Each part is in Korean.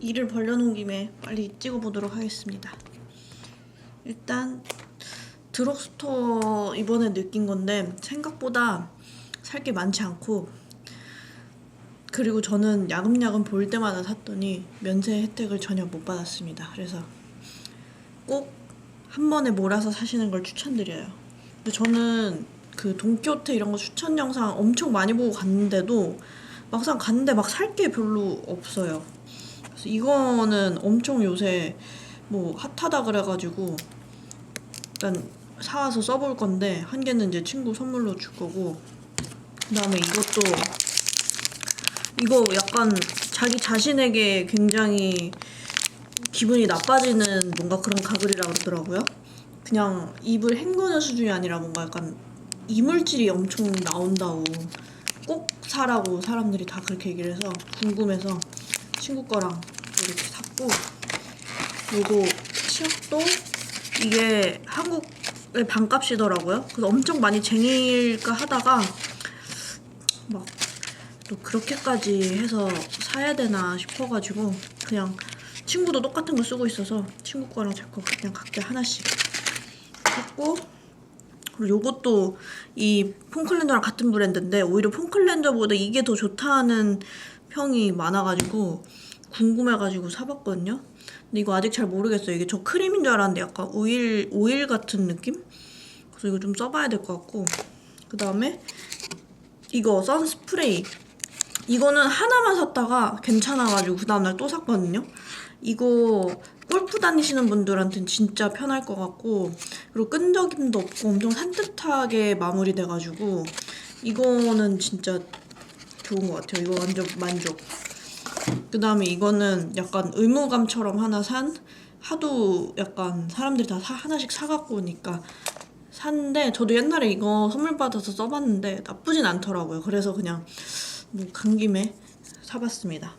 일을 벌려놓은 김에 빨리 찍어보도록 하겠습니다. 일단 드럭스토어 이번에 느낀 건데 생각보다 살 게 많지 않고 그리고 저는 야금야금 볼 때마다 샀더니 면세 혜택을 전혀 못 받았습니다. 그래서 꼭 한 번에 몰아서 사시는 걸 추천드려요. 근데 저는 그 돈키호테 이런 거 추천 영상 엄청 많이 보고 갔는데도 막상 갔는데 막 살 게 별로 없어요. 그래서 이거는 엄청 요새 뭐 핫하다 그래가지고 일단 사와서 써볼 건데 한 개는 이제 친구 선물로 줄 거고 그다음에 이것도 이거 약간 자기 자신에게 굉장히 기분이 나빠지는 뭔가 그런 가글이라 그러더라고요. 그냥 입을 헹구는 수준이 아니라 뭔가 약간 이물질이 엄청 나온다고 꼭 사라고 사람들이 다 그렇게 얘기를 해서 궁금해서 친구 거랑 이렇게 샀고 요거 치약도 이게 한국의 반값이더라고요. 그래서 엄청 많이 쟁일까 하다가 막 또 그렇게까지 해서 사야 되나 싶어가지고 그냥 친구도 똑같은 거 쓰고 있어서 친구 거랑 제거 그냥 각자 하나씩 샀고 그리고 요것도 이 폼클렌저랑 같은 브랜드인데 오히려 폼클렌저보다 이게 더 좋다는 평이 많아가지고 궁금해가지고 사봤거든요. 근데 이거 아직 잘 모르겠어요. 이게 저 크림인 줄 알았는데 약간 오일 오일 같은 느낌? 그래서 이거 좀 써봐야 될 것 같고 그 다음에 이거 선스프레이 이거는 하나만 샀다가 괜찮아가지고 그 다음날 또 샀거든요. 이거 골프 다니시는 분들한테는 진짜 편할 것 같고 그리고 끈적임도 없고 엄청 산뜻하게 마무리돼가지고 이거는 진짜 좋은 것 같아요. 이거 완전 만족. 그 다음에 이거는 약간 의무감처럼 하나 산 하도 약간 사람들이 다 사- 하나씩 사갖고 오니까 샀는데 저도 옛날에 이거 선물 받아서 써봤는데 나쁘진 않더라고요. 그래서 그냥 뭐 간 김에 사봤습니다.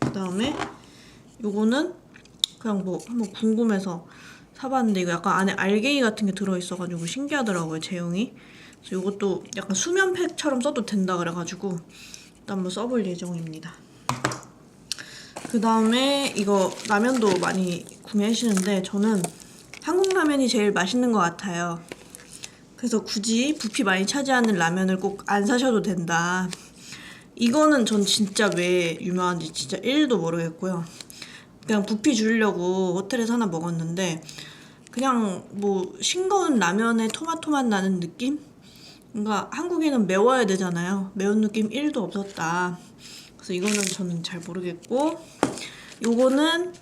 그 다음에 요거는 그냥 뭐 한번 궁금해서 사봤는데 이거 약간 안에 알갱이 같은 게 들어있어가지고 신기하더라고요 제형이. 그래서 요것도 약간 수면팩처럼 써도 된다 그래가지고 일단 한번 써볼 예정입니다. 그 다음에 이거 라면도 많이 구매하시는데 저는 한국 라면이 제일 맛있는 것 같아요. 그래서 굳이 부피 많이 차지하는 라면을 꼭 안 사셔도 된다. 이거는 전 진짜 왜 유명한지 진짜 1도 모르겠고요. 그냥 부피 줄이려고 호텔에서 하나 먹었는데 그냥 뭐 싱거운 라면에 토마토 맛 나는 느낌? 뭔가 한국에는 매워야 되잖아요. 매운 느낌 1도 없었다. 그래서 이거는 저는 잘 모르겠고 요거는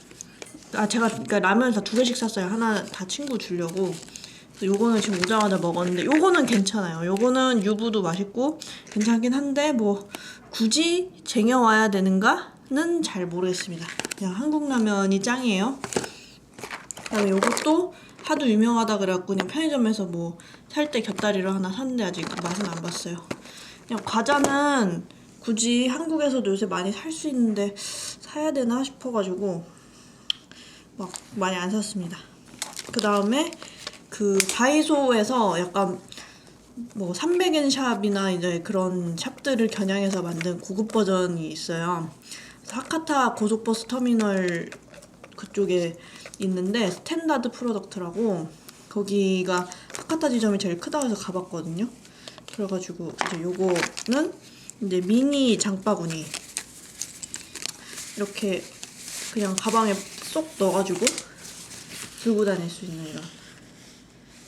아 제가 그러니까 라면을 다 두 개씩 샀어요. 하나 다 친구 주려고. 그래서 요거는 지금 오자마자 먹었는데 요거는 괜찮아요. 요거는 유부도 맛있고 괜찮긴 한데 뭐 굳이 쟁여와야 되는가 는잘 모르겠습니다. 그냥 한국 라면이 짱이에요. 그다음에 요것도 하도 유명하다 그래갖고 그냥 편의점에서 뭐 살 때 곁다리로 하나 샀는데 아직 맛은 안 봤어요. 그냥 과자는 굳이 한국에서도 요새 많이 살 수 있는데 사야 되나 싶어가지고 막 많이 안 샀습니다. 그 다음에 그 다이소에서 약간 뭐 300엔 샵이나 이제 그런 샵들을 겨냥해서 만든 고급 버전이 있어요. 하카타 고속버스 터미널 그쪽에 있는데 스탠다드 프로덕트라고 거기가 하카타 지점이 제일 크다고 해서 가봤거든요. 그래가지고 이제 요거는 이제 미니 장바구니 이렇게 그냥 가방에 쏙 넣어가지고 들고 다닐 수 있는 이런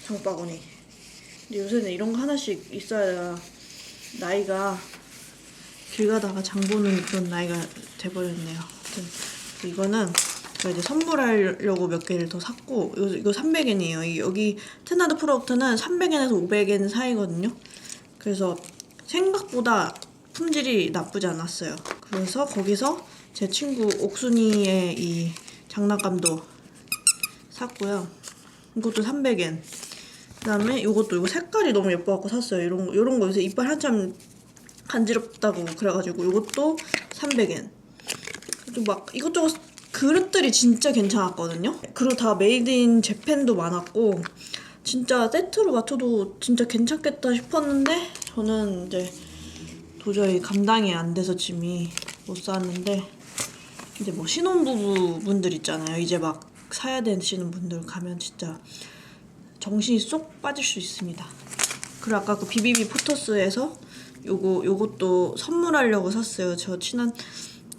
장바구니. 근데 요새는 이런 거 하나씩 있어야 나이가 길 가다가 장 보는 그런 나이가 돼버렸네요. 아무튼 이거는 제가 이제 선물하려고 몇 개를 더 샀고 이거, 이거 300엔이에요. 여기 테나드 프로덕트는 300엔에서 500엔 사이거든요. 그래서 생각보다 품질이 나쁘지 않았어요. 그래서 거기서 제 친구 옥순이의 이 장난감도 샀고요. 이것도 300엔. 그다음에 이것도 이거 색깔이 너무 예뻐갖고 샀어요. 이런 거 이런 거 요새 이빨 한참 간지럽다고 그래가지고 이것도 300엔. 그리고 막 이것저것 그 그릇들이 진짜 괜찮았거든요. 그리고 다 메이드 인 재팬도 많았고 진짜 세트로 맞춰도 진짜 괜찮겠다 싶었는데 저는 이제 도저히 감당이 안 돼서 짐이 못 샀는데 이제 뭐 신혼부부 분들 있잖아요. 이제 막 사야 되시는 분들 가면 진짜 정신이 쏙 빠질 수 있습니다. 그리고 아까 그 비비비 포토스에서 요거 요것도 선물하려고 샀어요. 저 친한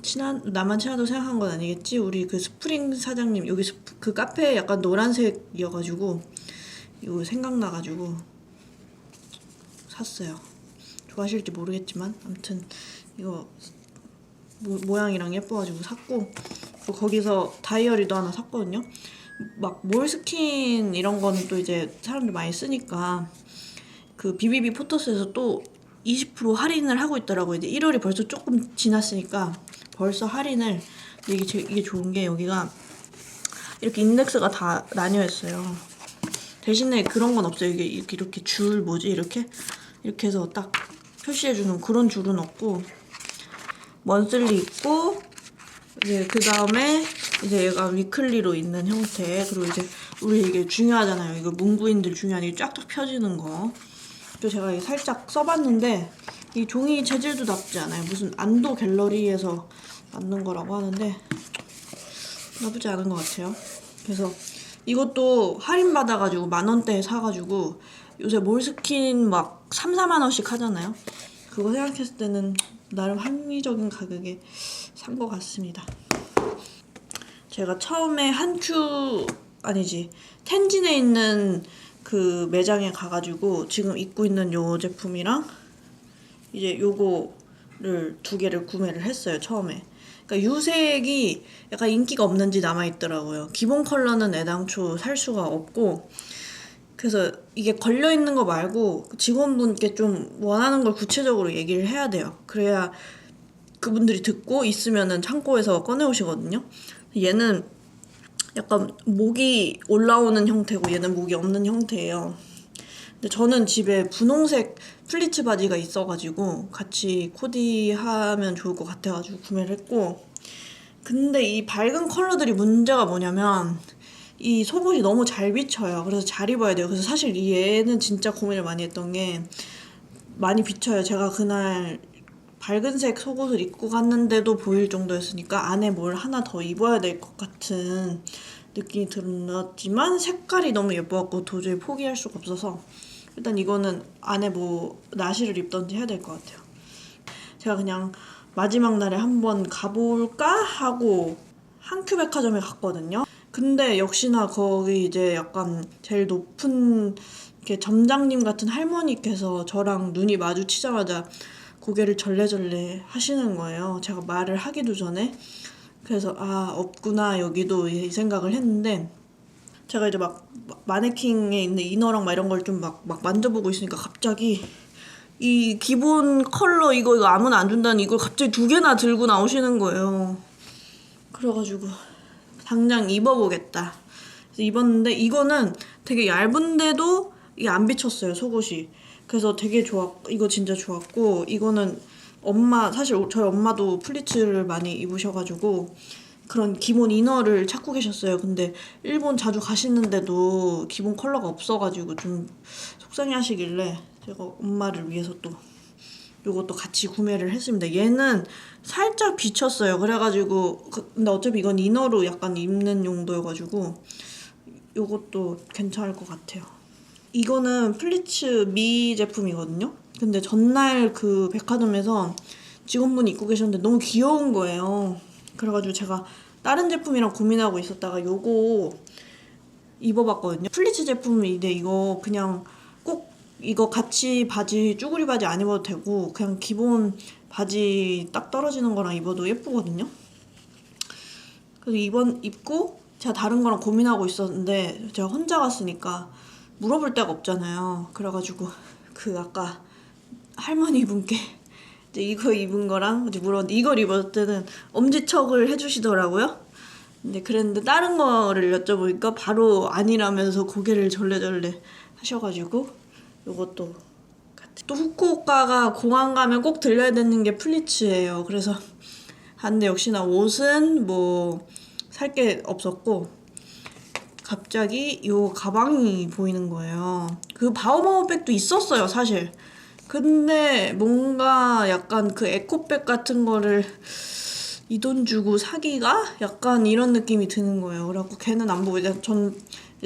친한 나만 친하다고 생각한 건 아니겠지? 우리 그 스프링 사장님 여기 스프, 그 카페 약간 노란색이어가지고 이거 생각나가지고 샀어요. 좋아하실지 모르겠지만 아무튼 이거 모, 모양이랑 예뻐가지고 샀고 또 거기서 다이어리도 하나 샀거든요. 막 몰스킨 이런 거는 또 이제 사람들 많이 쓰니까 그 비비비 포토스에서 또 20% 할인을 하고 있더라고요. 이제 1월이 벌써 조금 지났으니까 벌써 할인을 이게 제, 이게 좋은 게 여기가 이렇게 인덱스가 다 나뉘어 있어요. 대신에 그런 건 없어요. 이게 이렇게 이렇게 줄 뭐지 이렇게 이렇게 해서 딱 표시해 주는 그런 줄은 없고 먼슬리 있고 이제 그 다음에 이제 얘가 위클리로 있는 형태 그리고 이제 우리 이게 중요하잖아요. 이거 문구인들 중요한 이 쫙쫙 펴지는 거. 또 제가 살짝 써봤는데 이 종이 재질도 나쁘지 않아요. 무슨 안도 갤러리에서 만든 거라고 하는데 나쁘지 않은 것 같아요. 그래서 이것도 할인 받아가지고 만 원대에 사가지고 요새 몰스킨 막 3, 4만 원씩 하잖아요. 그거 생각했을 때는 나름 합리적인 가격에 산 것 같습니다. 제가 처음에 한큐 아니지 텐진에 있는 그 매장에 가가지고 지금 입고 있는 요 제품이랑 이제 요거를 두 개를 구매를 했어요 처음에. 그러니까 유색이 약간 인기가 없는지 남아 있더라고요. 기본 컬러는 애당초 살 수가 없고 그래서 이게 걸려 있는 거 말고 직원분께 좀 원하는 걸 구체적으로 얘기를 해야 돼요. 그래야 그분들이 듣고 있으면은 창고에서 꺼내 오시거든요. 얘는 약간 목이 올라오는 형태고 얘는 목이 없는 형태예요. 근데 저는 집에 분홍색 플리츠 바지가 있어가지고 같이 코디하면 좋을 것 같아가지고 구매를 했고 근데 이 밝은 컬러들이 문제가 뭐냐면 이 속옷이 너무 잘 비쳐요. 그래서 잘 입어야 돼요. 그래서 사실 이 얘는 진짜 고민을 많이 했던 게 많이 비쳐요. 제가 그날 밝은색 속옷을 입고 갔는데도 보일 정도였으니까 안에 뭘 하나 더 입어야 될 것 같은 느낌이 들었지만 색깔이 너무 예뻐갖고 도저히 포기할 수가 없어서 일단 이거는 안에 뭐 나시를 입던지 해야 될 것 같아요. 제가 그냥 마지막 날에 한번 가볼까 하고 한큐 백화점에 갔거든요. 근데 역시나 거기 이제 약간 제일 높은 이렇게 점장님 같은 할머니께서 저랑 눈이 마주치자마자 고개를 절레절레 하시는 거예요. 제가 말을 하기도 전에. 그래서 아 없구나 여기도 이 생각을 했는데 제가 이제 막 마네킹에 있는 이너랑 막 이런 걸 좀 막 막 만져보고 있으니까 갑자기 이 기본 컬러 이거 이거 아무나 안 준다는 이걸 갑자기 두 개나 들고 나오시는 거예요. 그래가지고 당장 입어보겠다. 입었는데 이거는 되게 얇은데도 이게 안 비쳤어요 속옷이. 그래서 되게 좋았 이거 진짜 좋았고 이거는 엄마 사실 저희 엄마도 플리츠를 많이 입으셔가지고 그런 기본 이너를 찾고 계셨어요. 근데 일본 자주 가시는데도 기본 컬러가 없어가지고 좀 속상해 하시길래 제가 엄마를 위해서 또 요것도 같이 구매를 했습니다. 얘는 살짝 비쳤어요. 그래가지고 그- 근데 어차피 이건 이너로 약간 입는 용도여가지고 요것도 괜찮을 것 같아요. 이거는 플리츠 미 제품이거든요. 근데 전날 그 백화점에서 직원분이 입고 계셨는데 너무 귀여운 거예요. 그래가지고 제가 다른 제품이랑 고민하고 있었다가 요거 입어봤거든요. 플리츠 제품인데 이거 그냥 꼭 이거 같이 바지 쭈구리 바지 안 입어도 되고 그냥 기본 바지 딱 떨어지는 거랑 입어도 예쁘거든요. 그래서 이번 입고 제가 다른 거랑 고민하고 있었는데 제가 혼자 갔으니까 물어볼 데가 없잖아요. 그래가지고 그 아까 할머니 분께 이거 입은 거랑 이제 물었는데 이걸 입었을 때는 엄지척을 해주시더라고요. 근데 그랬는데 다른 거를 여쭤보니까 바로 아니라면서 고개를 절레절레 하셔가지고 같이 또 후쿠오카가 공항 가면 꼭 들려야 되는 게 플리츠예요. 그래서 아, 근데 역시나 옷은 뭐 살 게 없었고 갑자기 요 가방이 보이는 거예요. 그 바오바오백도 있었어요, 사실. 근데 뭔가 약간 그 에코백 같은 거를 이 돈 주고 사기가 약간 이런 느낌이 드는 거예요. 그래갖고 걔는 안 보고 이제 전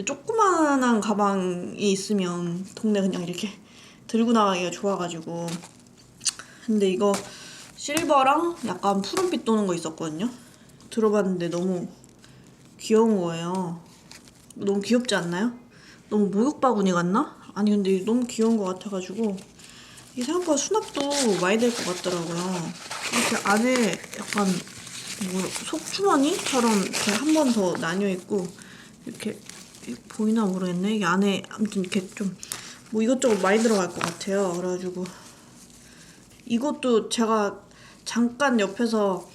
조그만한 가방이 있으면 동네 그냥 이렇게 들고 나가기가 좋아가지고 근데 이거 실버랑 약간 푸른빛 도는 거 있었거든요. 들어봤는데 너무 귀여운 거예요. 너무 귀엽지 않나요? 너무 목욕 바구니 같나? 아니 근데 너무 귀여운 거 같아가지고 이 생각보다 수납도 많이 될 것 같더라고요. 이렇게 안에 약간 뭐 속주머니처럼 이렇게 한 번 더 나뉘어 있고 이렇게 보이나 모르겠네. 이게 안에 아무튼 이렇게 좀 뭐 이것저것 많이 들어갈 것 같아요. 그래가지고 이것도 제가 잠깐 옆에서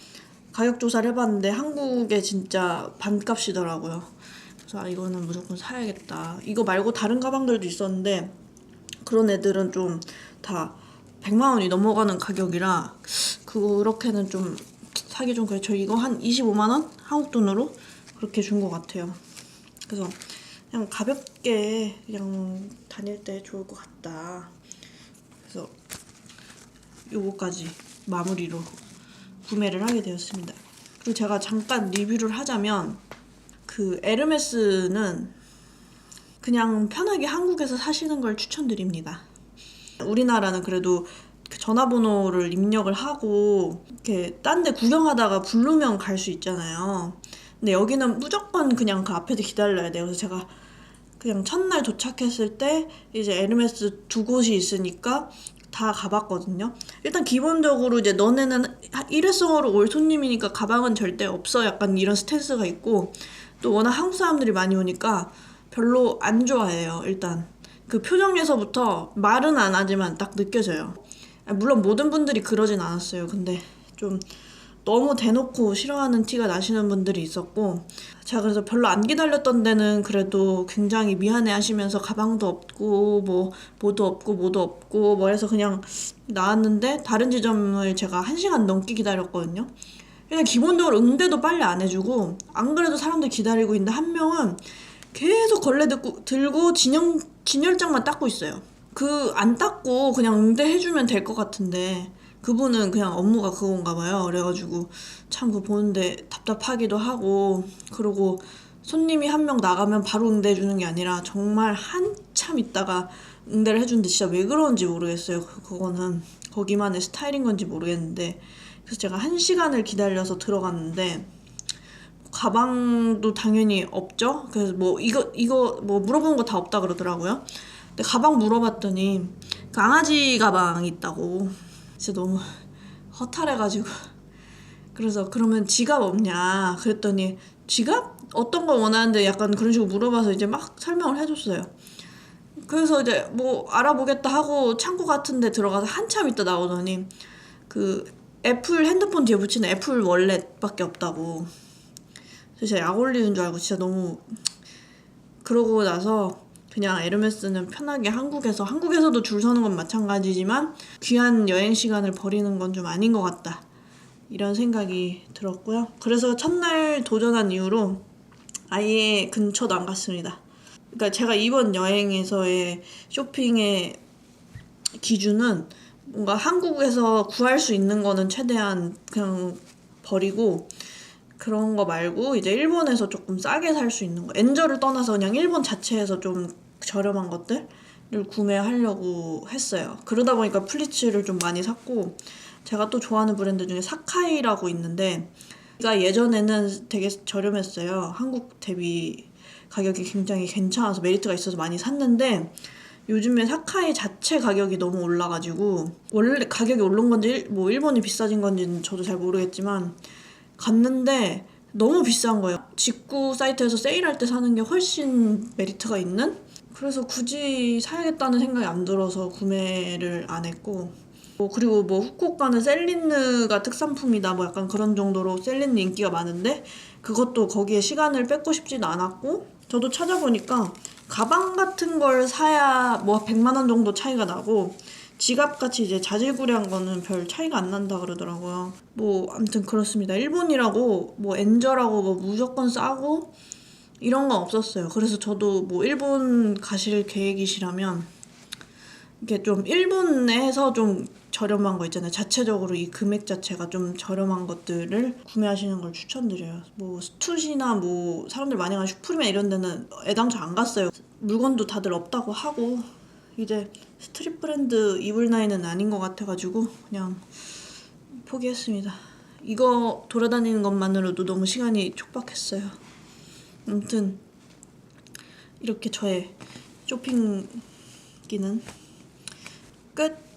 가격 조사를 해봤는데 한국에 진짜 반값이더라고요. 그래서 아, 이거는 무조건 사야겠다. 이거 말고 다른 가방들도 있었는데 그런 애들은 좀 다 100만 원이 넘어가는 가격이라 그렇게는 좀 사기 좀 그래. 저 이거 한 25만 원 한국 돈으로 그렇게 준 것 같아요. 그래서 그냥 가볍게 그냥 다닐 때 좋을 것 같다. 그래서 요거까지 마무리로 구매를 하게 되었습니다. 그리고 제가 잠깐 리뷰를 하자면 그 에르메스는 그냥 편하게 한국에서 사시는 걸 추천드립니다. 우리나라는 그래도 그 전화번호를 입력을 하고 이렇게 딴 데 구경하다가 부르면 갈 수 있잖아요. 근데 여기는 무조건 그냥 그 앞에서 기다려야 돼요. 그래서 제가 그냥 첫날 도착했을 때 이제 에르메스 두 곳이 있으니까 다 가봤거든요. 일단 기본적으로 이제 너네는 일회성으로 올 손님이니까 가방은 절대 없어 약간 이런 스탠스가 있고 또 워낙 한국 사람들이 많이 오니까 별로 안 좋아해요. 일단 그 표정에서부터 말은 안 하지만 딱 느껴져요. 물론 모든 분들이 그러진 않았어요. 근데 좀 너무 대놓고 싫어하는 티가 나시는 분들이 있었고 제가 그래서 별로 안 기다렸던 데는 그래도 굉장히 미안해 하시면서 가방도 없고 뭐 뭐도 없고 뭐도 없고 뭐 해서 그냥 나왔는데 다른 지점을 제가 한시간 넘게 기다렸거든요. 일단 기본적으로 응대도 빨리 안 해주고 안 그래도 사람들 기다리고 있는데 한 명은 계속 걸레 듣고, 들고 진영 진열장만 닦고 있어요. 그 안 닦고 그냥 응대해주면 될 것 같은데 그분은 그냥 업무가 그건가 봐요. 그래가지고 참그 보는데 답답하기도 하고 그러고 손님이 한 명 나가면 바로 응대해 주는 게 아니라 정말 한참 있다가 응대를 해주는데 진짜 왜 그런지 모르겠어요. 그- 그거는 거기만의 스타일인 건지 모르겠는데 그래서 제가 한 시간을 기다려서 들어갔는데 가방도 당연히 없죠. 그래서 뭐 이거 이거 뭐 물어보는 거다 없다 그러더라고요. 근데 가방 물어봤더니 강아지 가방이 있다고. 진짜 너무 허탈해가지고 그래서 그러면 지갑 없냐 그랬더니 지갑 어떤 걸 원하는데 약간 그런 식으로 물어봐서 이제 막 설명을 해줬어요. 그래서 이제 뭐 알아보겠다 하고 창고 같은 데 들어가서 한참 있다 나오더니 그 애플 핸드폰 뒤에 붙이는 애플 월렛밖에 없다고. 그래서 약 올리는 줄 알고 진짜 너무 그러고 나서 그냥 에르메스는 편하게 한국에서 한국에서도 줄 서는 건 마찬가지지만 귀한 여행 시간을 버리는 건 좀 아닌 것 같다 이런 생각이 들었고요. 그래서 첫날 도전한 이후로 아예 근처도 안 갔습니다. 그러니까 제가 이번 여행에서의 쇼핑의 기준은 뭔가 한국에서 구할 수 있는 거는 최대한 그냥 버리고 그런 거 말고 이제 일본에서 조금 싸게 살 수 있는 거 엔저를 떠나서 그냥 일본 자체에서 좀 저렴한 것들을 구매하려고 했어요. 그러다 보니까 플리츠를 좀 많이 샀고 제가 또 좋아하는 브랜드 중에 사카이라고 있는데 가 예전에는 되게 저렴했어요. 한국 대비 가격이 굉장히 괜찮아서 메리트가 있어서 많이 샀는데 요즘에 사카이 자체 가격이 너무 올라가지고 원래 가격이 오른 건지 일- 뭐 일본이 비싸진 건지는 저도 잘 모르겠지만 갔는데 너무 비싼 거예요. 직구 사이트에서 세일할 때 사는 게 훨씬 메리트가 있는? 그래서 굳이 사야겠다는 생각이 안 들어서 구매를 안 했고 뭐 그리고 뭐 후쿠오카는 셀린느가 특산품이다 뭐 약간 그런 정도로 셀린느 인기가 많은데 그것도 거기에 시간을 뺏고 싶지는 않았고 저도 찾아보니까 가방 같은 걸 사야 뭐 100만 원 정도 차이가 나고 지갑같이 이제 자질구레한 거는 별 차이가 안 난다 그러더라고요. 뭐 아무튼 그렇습니다. 일본이라고 뭐 엔저라고 뭐 무조건 싸고 이런 건 없었어요. 그래서 저도 뭐 일본 가실 계획이시라면 이게 좀 일본에서 좀 저렴한 거 있잖아요. 자체적으로 이 금액 자체가 좀 저렴한 것들을 구매하시는 걸 추천드려요. 뭐 스투시나 뭐 사람들 많이 가는 슈프림이나 이런 데는 애당초 안 갔어요. 물건도 다들 없다고 하고 이제 스트릿 브랜드 나이는 아닌 것 같아가지고 그냥 포기했습니다. 이거 돌아다니는 것만으로도 너무 시간이 촉박했어요. 아무튼 이렇게 저의 쇼핑기는 끝.